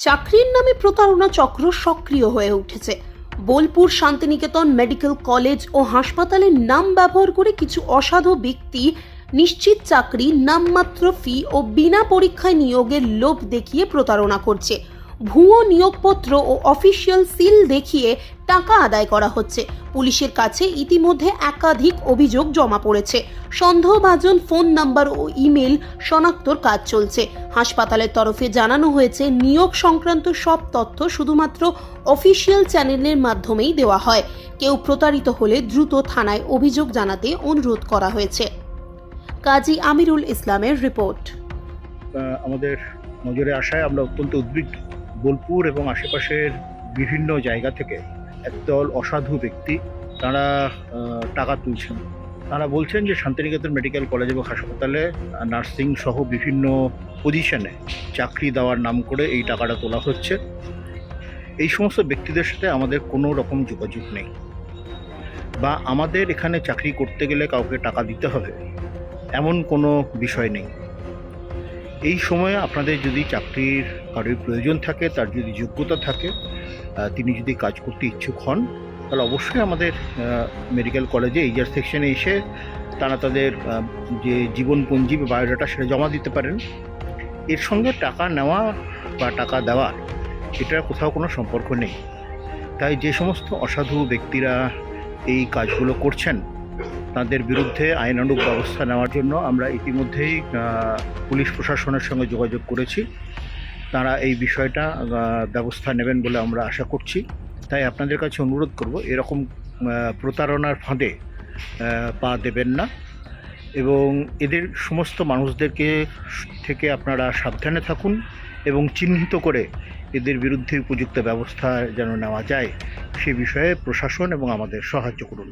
চাকরির নামে প্রতারণা চক্র সক্রিয় হয়ে উঠেছে। বোলপুর শান্তিনিকেতন মেডিকেল কলেজ ও হাসপাতালের নাম ব্যবহার করে কিছু অসাধু ব্যক্তি নিশ্চিত চাকরি, নামমাত্র ফি ও বিনা পরীক্ষায় নিয়োগের লোভ দেখিয়ে প্রতারণা করছে। ভুয়ো নিয়োগপত্র ও অফিসিয়াল সিল দেখিয়ে টাকা আদায় করা হচ্ছে। পুলিশের কাছে ইতিমধ্যে একাধিক অভিযোগ জমা পড়েছে। সন্দেহভাজন ফোন নাম্বার ও ইমেল শনাক্তর কাজ চলছে। হাসপাতালের তরফে জানানো হয়েছে, নিয়োগ সংক্রান্ত সব তথ্য শুধুমাত্র অফিসিয়াল চ্যানেলের মাধ্যমেই দেওয়া হয়। কেউ প্রতারিত হলে দ্রুত থানায় অভিযোগ জানাতে অনুরোধ করা হয়েছে। কাজী আমিরুল ইসলামের রিপোর্ট। আমাদের নজরে আসায় আমরা অত্যন্ত উদ্বিগ্ন। বোলপুর এবং আশেপাশের বিভিন্ন জায়গা থেকে একদল অসাধু ব্যক্তি তারা টাকা তুলছেন। তারা বলছেন যে শান্তিনিকেতন মেডিকেল কলেজ এবং হাসপাতালে নার্সিং সহ বিভিন্ন পজিশনে চাকরি দেওয়ার নাম করে এই টাকাটা তোলা হচ্ছে। এই সমস্ত ব্যক্তিদের সাথে আমাদের কোনো রকম যোগাযোগ নেই। বা আমাদের এখানে চাকরি করতে গেলে কাউকে টাকা দিতে হবে, এমন কোনো বিষয় নেই। এই সময়ে আপনাদের যদি চাকরির কারোর প্রয়োজন থাকে, তার যদি যোগ্যতা থাকে তিনি যদি কাজ করতে ইচ্ছুক হন, তাহলে অবশ্যই আমাদের মেডিকেল কলেজে এইজার সেকশনে এসে তারা তাদের যে জীবনপঞ্জি বা বায়োডাটা সেটা জমা দিতে পারেন। এর সঙ্গে টাকা নেওয়া বা টাকা দেওয়ার এটার কোথাও কোনো সম্পর্ক নেই। তাই যে সমস্ত অসাধু ব্যক্তিরা এই কাজগুলো করছেন তাদের বিরুদ্ধে আইনানুগ ব্যবস্থা নেওয়ার জন্য আমরা ইতিমধ্যেই পুলিশ প্রশাসনের সঙ্গে যোগাযোগ করেছি। তারা এই বিষয়টা ব্যবস্থা নেবেন বলে আমরা আশা করছি। তাই আপনাদের কাছে অনুরোধ করব, এরকম প্রতারণার ফাঁদে পা দেবেন না। এবং এদের সমস্ত মানুষদেরকে থেকে আপনারা সাবধানে থাকুন এবং চিহ্নিত করে এদের বিরুদ্ধে উপযুক্ত ব্যবস্থা যেন নেওয়া যায়, সে বিষয়ে প্রশাসন এবং আমাদের সাহায্য করুন।